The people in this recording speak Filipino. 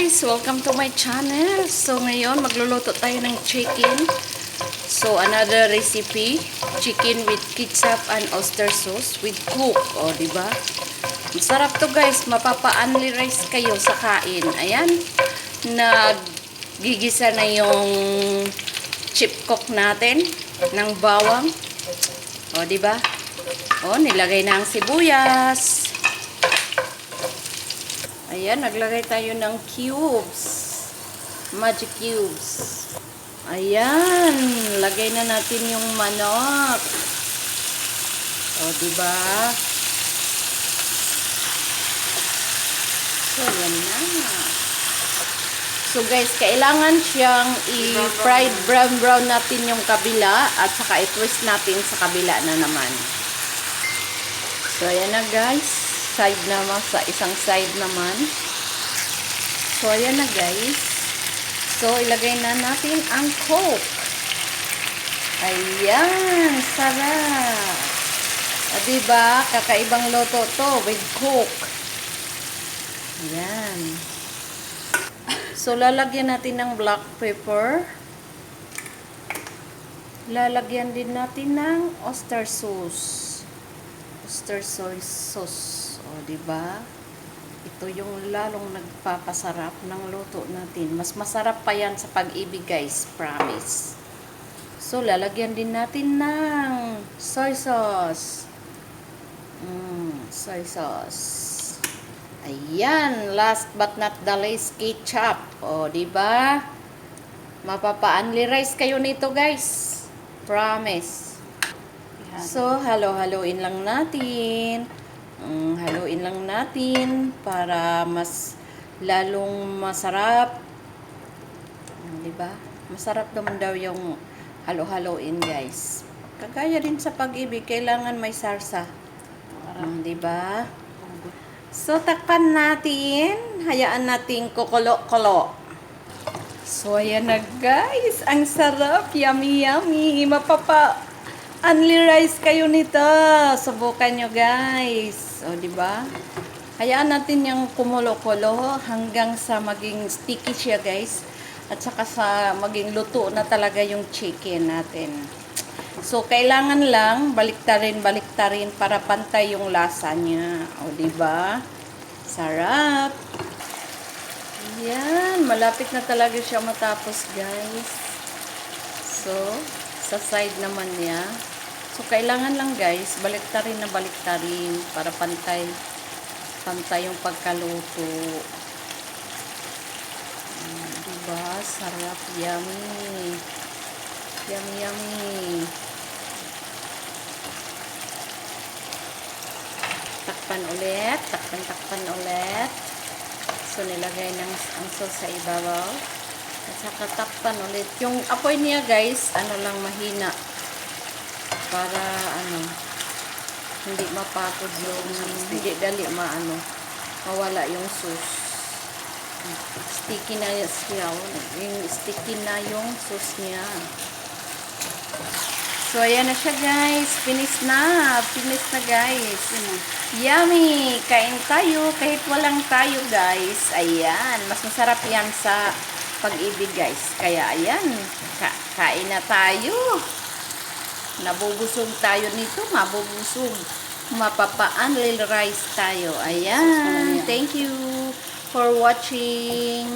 guys! Welcome to my channel. So ngayon magluluto tayo ng chicken. So another recipe, chicken with ketchup and oyster sauce with cook. O, di ba? Masarap to guys. Mapapa-only rice kayo sa kain. Ayan. Naggigisa na yung chip cook natin ng bawang. O, di ba? O, nilagay na ang sibuyas. Ayan, naglagay tayo ng cubes. Magic cubes. Ayan, lagay na natin yung manok. O, diba? So, yan na. So, guys, kailangan siyang i-fried brown-brown natin yung kabila at saka i-twist natin sa kabila na naman. So, ayan na, guys side naman, sa isang side naman. So, ayan na guys. So, ilagay na natin ang coke. Ayan, sarap. O, diba? Kakaibang loto to with coke. Ayan. So, lalagyan natin ng black pepper. Lalagyan din natin ng oyster sauce. Oyster sauce. O, di ba? Ito yung lalong nagpapasarap ng luto natin. Mas masarap pa yan sa pag-ibig, guys. Promise. So, lalagyan din natin ng soy sauce. Mm, soy sauce. Ayan. Last but not the least, ketchup. O, di ba? Mapapa-only rice kayo nito, guys. Promise. So, halo-haloin lang natin. Um, haluin lang natin para mas lalong masarap. Um, 'Di ba? Masarap naman daw yung halo-haloin, guys. Kagaya din sa pag-ibig, kailangan may sarsa. Um, 'Di ba? So, takpan natin. Hayaan natin kukulo-kulo. So, ayan na guys. Ang sarap. Yummy, yummy. Mapapa only rice kayo nito. Subukan nyo guys. O, di ba? Hayaan natin yung kumulo-kulo hanggang sa maging sticky siya guys. At saka sa maging luto na talaga yung chicken natin. So, kailangan lang baliktarin, baliktarin para pantay yung lasa niya. O, di ba? Sarap. Yan, malapit na talaga siya matapos, guys. So, sa side naman niya. So, kailangan lang, guys, baliktarin na baliktarin para pantay pantay yung pagkaluto. Mm, diba? Sarap, yummy. Yummy, yummy. Takpan ulit. Takpan, takpan ulit. So, nilagay ng ang sauce sa ibabaw. At saka takpan ulit. Yung apoy niya, guys, ano lang mahina. Para, ano, hindi mapagod yung, hindi dali maano, mawala yung sauce. Sticky na siya. Yung sticky na yung sauce niya. So, ayan na siya, guys. Finish na. Finish na, guys. Yummy! Kain tayo. Kahit walang tayo, guys. Ayan. Mas masarap yan sa pag-ibig, guys. Kaya, ayan. Ka kain na tayo. Nabubusog tayo nito. Mabubusog. Mapapaan little rice tayo. Ayan. Thank you for watching.